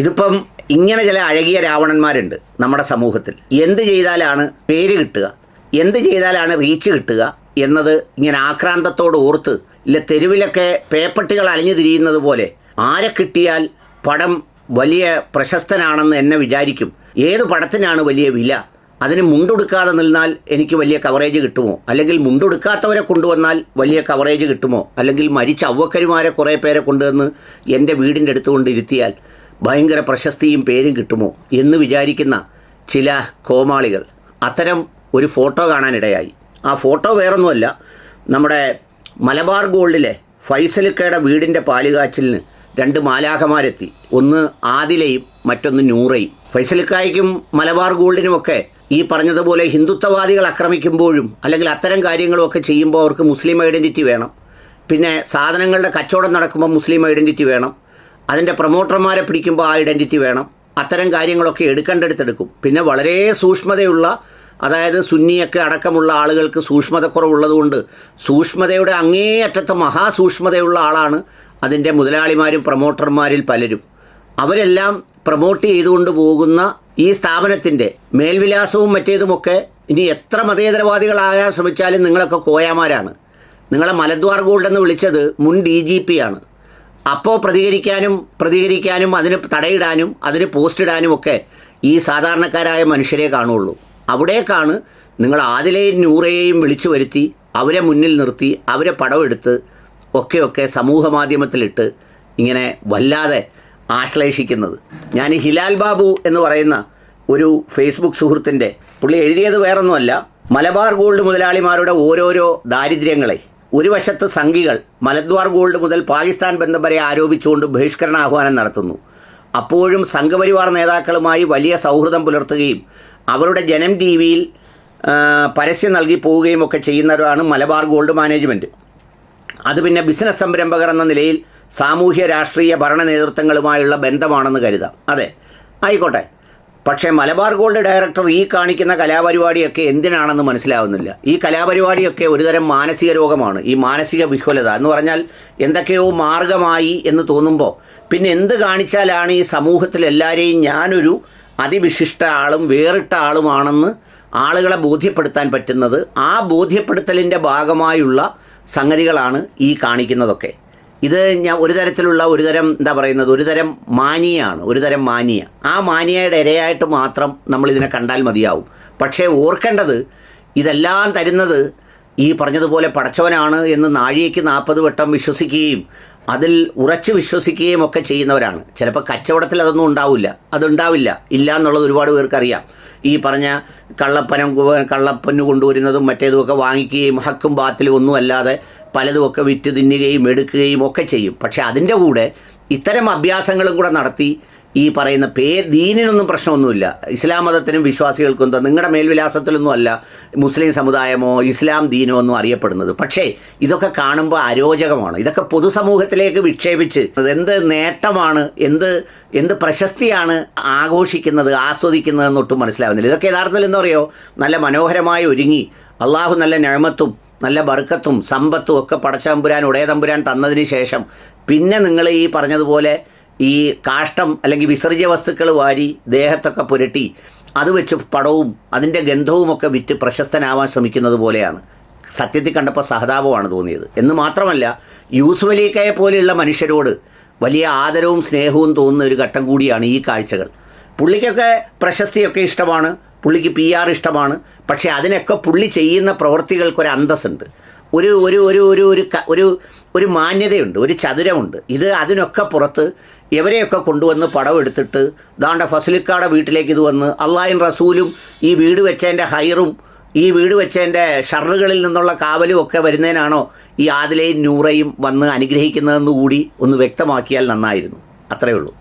ഇതിപ്പം ഇങ്ങനെ ചില അഴകിയ രാവണന്മാരുണ്ട് നമ്മുടെ സമൂഹത്തിൽ. എന്ത് ചെയ്താലാണ് പേര് കിട്ടുക? എന്ത് ചെയ്താലാണ് റീച്ച് കിട്ടുക എന്നത് ഇങ്ങനെ ആക്രാന്തത്തോട് ഓർത്ത് ഇല്ല തെരുവിലൊക്കെ പേപ്പട്ടികൾ അലിഞ്ഞു തിരിയുന്നത് പോലെ ആരെ കിട്ടിയാൽ പടം വലിയ പ്രശസ്തനാണെന്ന് എന്നെ വിചാരിക്കും. ഏത് പടത്തിനാണ് വലിയ വില? അതിന് മുണ്ടുടുക്കാതെ നിന്നാൽ എനിക്ക് വലിയ കവറേജ് കിട്ടുമോ? അല്ലെങ്കിൽ മുണ്ടുടുക്കാത്തവരെ കൊണ്ടുവന്നാൽ വലിയ കവറേജ് കിട്ടുമോ? അല്ലെങ്കിൽ മരിച്ച അവക്കരുമാരെ കുറേ പേരെ കൊണ്ടുവന്ന് എന്റെ വീടിന്റെ അടുത്ത് കൊണ്ടിരുത്തിയാൽ ഭയങ്കര പ്രശസ്തിയും പേരും കിട്ടുമോ എന്ന് വിചാരിക്കുന്ന ചില കോമാളികൾ. അത്തരം ഒരു ഫോട്ടോ കാണാനിടയായി. ആ ഫോട്ടോ വേറൊന്നുമല്ല നമ്മുടെ മലബാർ ഗോൾഡിലെ ഫൈസലിക്കയുടെ വീടിന്റെ പാലുകാച്ചിലിന് രണ്ട് മാലാഖമാരെത്തി. ഒന്ന് ആദിലയും മറ്റൊന്ന് നൂറയും. ഫൈസലിക്കായ്ക്കും മലബാർ ഗോൾഡിനുമൊക്കെ ഈ പറഞ്ഞതുപോലെ ഹിന്ദുത്വവാദികൾ ആക്രമിക്കുമ്പോഴും അല്ലെങ്കിൽ അത്തരം കാര്യങ്ങളുമൊക്കെ ചെയ്യുമ്പോൾ അവർക്ക് മുസ്ലിം ഐഡന്റിറ്റി വേണം. പിന്നെ സാധനങ്ങളുടെ കച്ചവടം നടക്കുമ്പോൾ മുസ്ലിം ഐഡന്റിറ്റി വേണം. അതിന്റെ പ്രൊമോട്ടർമാരെ പിടിക്കുമ്പോൾ ആ ഐഡന്റിറ്റി വേണം. അത്തരം കാര്യങ്ങളൊക്കെ എടുക്കേണ്ടടുത്തെടുക്കും. പിന്നെ വളരെ സൂക്ഷ്മതയുള്ള അതായത് സുന്നിയൊക്കെ അടക്കമുള്ള ആളുകൾക്ക് സൂക്ഷ്മതക്കുറവുള്ളതുകൊണ്ട് സൂക്ഷ്മതയുടെ അങ്ങേയറ്റത്തെ മഹാസൂക്ഷ്മതയുള്ള ആളാണ് അതിന്റെ മുതലാളിമാരും പ്രൊമോട്ടർമാരിൽ പലരും. അവരെല്ലാം പ്രൊമോട്ട് ചെയ്തുകൊണ്ട് പോകുന്ന ഈ സ്ഥാപനത്തിന്റെ മേൽവിലാസവും മറ്റേതുമൊക്കെ ഇനി എത്ര മതേതരവാദികളാകാൻ ശ്രമിച്ചാലും നിങ്ങളൊക്കെ കോയാമാരാണ്. നിങ്ങളെ മലദ്വാർ ഗോൾഡ് എന്ന് വിളിച്ചത് മുൻ ഡി ജി പി ആണ്. അപ്പോൾ പ്രതികരിക്കാനും പ്രതികരിക്കാനും അതിന് തടയിടാനും അതിന് പോസ്റ്റ് ഇടാനും ഒക്കെ ഈ സാധാരണക്കാരായ മനുഷ്യരെ കാണുള്ളൂ. അവിടേക്കാണ് നിങ്ങൾ ആദിലെയും നൂറയെയും വിളിച്ചു വരുത്തി അവരെ മുന്നിൽ നിർത്തി അവരെ പടമെടുത്ത് ഒക്കെ ഒക്കെ സമൂഹ മാധ്യമത്തിലിട്ട് ഇങ്ങനെ വല്ലാതെ ആശ്ലേഷിക്കുന്നത്. ഞാൻ ഹിലാൽ ബാബു എന്ന് പറയുന്ന ഒരു ഫേസ്ബുക്ക് സുഹൃത്തിന്റെ പുള്ളി എഴുതിയത് വേറൊന്നുമല്ല. മലബാർ ഗോൾഡ് മുതലാളിമാരുടെ ഓരോരോ ദാരിദ്ര്യങ്ങളെ ഒരു വശത്ത് സംഘികൾ മലദ്വാർ ഗോൾഡ് മുതൽ പാകിസ്ഥാൻ ബന്ധം വരെ ആരോപിച്ചുകൊണ്ട് ബഹിഷ്കരണ ആഹ്വാനം നടത്തുന്നു. അപ്പോഴും സംഘപരിവാർ നേതാക്കളുമായി വലിയ സൗഹൃദം പുലർത്തുകയും അവരുടെ ജനം ടി വിയിൽ പരസ്യം നൽകി പോവുകയും ഒക്കെ ചെയ്യുന്നവരാണ് മലബാർ ഗോൾഡ് മാനേജ്മെന്റ് അത് പിന്നെ ബിസിനസ് സംരംഭകർ എന്ന നിലയിൽ സാമൂഹ്യ രാഷ്ട്രീയ ഭരണ നേതൃത്വങ്ങളുമായുള്ള ബന്ധമാണെന്ന് കരുതാം. അതെ ആയിക്കോട്ടെ. പക്ഷേ മലബാർ ഗോൾഡ് ഡയറക്ടർ ഈ കാണിക്കുന്ന കലാപരിപാടിയൊക്കെ എന്തിനാണെന്ന് മനസ്സിലാവുന്നില്ല. ഈ കലാപരിപാടിയൊക്കെ ഒരുതരം മാനസിക രോഗമാണ്. ഈ മാനസിക വിഹ്വലത എന്ന് പറഞ്ഞാൽ എന്തൊക്കെയോ മാർഗമായി എന്ന് തോന്നുമ്പോൾ പിന്നെ എന്ത് കാണിച്ചാലാണ് ഈ സമൂഹത്തിൽ എല്ലാവരെയും ഞാനൊരു അതിവിശിഷ്ട ആളും വേറിട്ട ആളുമാണെന്ന് ആളുകളെ ബോധ്യപ്പെടുത്താൻ പറ്റുന്നത് ആ ബോധ്യപ്പെടുത്തലിന്റെ ഭാഗമായുള്ള സംഗതികളാണ് ഈ കാണിക്കുന്നതൊക്കെ. ഇത് ഞാൻ ഒരു തരത്തിലുള്ള ഒരു തരം എന്താ പറയുന്നത്? ഒരു തരം മാനിയാണ് ഒരു തരം മാനിയ. ആ മാനിയയുടെ ഇരയായിട്ട് മാത്രം നമ്മൾ ഇതിനെ കണ്ടാൽ മതിയാവും. പക്ഷേ ഓർക്കേണ്ടത് ഇതെല്ലാം തരുന്നത് ഈ പറഞ്ഞതുപോലെ പടച്ചവനാണ് എന്ന് നാഴികയ്ക്ക് നാൽപ്പത് വട്ടം വിശ്വസിക്കുകയും അതിൽ ഉറച്ചു വിശ്വസിക്കുകയും ഒക്കെ ചെയ്യുന്നവരാണ്. ചിലപ്പോൾ കച്ചവടത്തിൽ അതൊന്നും ഉണ്ടാവില്ല. അതുണ്ടാവില്ല. ഇല്ല എന്നുള്ളത് ഒരുപാട് പേർക്കറിയാം. ഈ പറഞ്ഞ കള്ളപ്പനം കള്ളപ്പന് കൊണ്ടുവരുന്നതും മറ്റേതുമൊക്കെ വാങ്ങിക്കുകയും ഹക്കും ബാത്തിലും ഒന്നും അല്ലാതെ പലതുമൊക്കെ വിറ്റ് തിന്നുകയും എടുക്കുകയും ഒക്കെ ചെയ്യും. പക്ഷേ അതിന്റെ കൂടെ ഇത്തരം അഭ്യാസങ്ങളും കൂടെ നടത്തി ഈ പറയുന്ന പേ ദീനിനൊന്നും പ്രശ്നമൊന്നുമില്ല. ഇസ്ലാം മതത്തിനും വിശ്വാസികൾക്കും നിങ്ങളുടെ മേൽവിലാസത്തിലൊന്നും അല്ല മുസ്ലിം സമുദായമോ ഇസ്ലാം ദീനോ ഒന്നും അറിയപ്പെടുന്നത്. പക്ഷേ ഇതൊക്കെ കാണുമ്പോൾ അരോചകമാണ്. ഇതൊക്കെ പൊതുസമൂഹത്തിലേക്ക് വിക്ഷേപിച്ച് എന്ത് നേട്ടമാണ് എന്ത് എന്ത് പ്രശസ്തിയാണ് ആഘോഷിക്കുന്നത് ആസ്വദിക്കുന്നതെന്നൊട്ടും മനസ്സിലാവുന്നില്ല. ഇതൊക്കെ യഥാർത്ഥത്തിൽ എന്താ പറയുക? നല്ല മനോഹരമായി ഒരുങ്ങി. അള്ളാഹു നല്ല ഞാമത്തും നല്ല ബർക്കത്തും സമ്പത്തും ഒക്കെ പടച്ചതമ്പുരാൻ ഉടയ തമ്പുരാൻ തന്നതിന് ശേഷം പിന്നെ നിങ്ങൾ ഈ പറഞ്ഞതുപോലെ ഈ കാഷ്ടം അല്ലെങ്കിൽ വിസർജ്യ വസ്തുക്കൾ വാരി ദേഹത്തൊക്കെ പുരട്ടി അത് വെച്ച് പടവും അതിന്റെ ഗന്ധവും ഒക്കെ വിറ്റ് പ്രശസ്തനാവാൻ ശ്രമിക്കുന്നത് പോലെയാണ്. സത്യത്തിൽ കണ്ടപ്പോൾ സഹതാപമാണ് തോന്നിയത്. എന്ന് മാത്രമല്ല യൂസുഫ് അലീക്കയെ പോലെയുള്ള മനുഷ്യരോട് വലിയ ആദരവും സ്നേഹവും തോന്നുന്ന ഒരു ഘട്ടം കൂടിയാണ് ഈ കാഴ്ചകൾ. പുള്ളിക്കൊക്കെ പ്രശസ്തിയൊക്കെ ഇഷ്ടമാണ്. പുള്ളിക്ക് പി ആർ ഇഷ്ടമാണ്. പക്ഷേ അതിനൊക്കെ പുള്ളി ചെയ്യുന്ന പ്രവൃത്തികൾക്കൊരു അന്തസ്സുണ്ട്. ഒരു ഒരു ഒരു ഒരു ഒരു ഒരു ഒരു മാന്യതയുണ്ട് ഒരു ചതുരമുണ്ട്. ഇത് അതിനൊക്കെ പുറത്ത് ഇവരെയൊക്കെ കൊണ്ടുവന്ന് പടം എടുത്തിട്ട് ദാണ്ട ഫസലിക്കാടെ വീട്ടിലേക്ക് ഇത് വന്ന് അള്ളാഹിൻ റസൂലും ഈ വീട് വെച്ചതിന്റെ ഹൈറും ഈ വീട് വെച്ചതിന്റെ ഷറുകളിൽ നിന്നുള്ള കാവലും ഒക്കെ വരുന്നതിനാണോ ഈ ആദിലയും നൂറയും വന്ന് അനുഗ്രഹിക്കുന്നതെന്ന് കൂടി ഒന്ന് വ്യക്തമാക്കിയാൽ നന്നായിരുന്നു. അത്രയേ ഉള്ളൂ.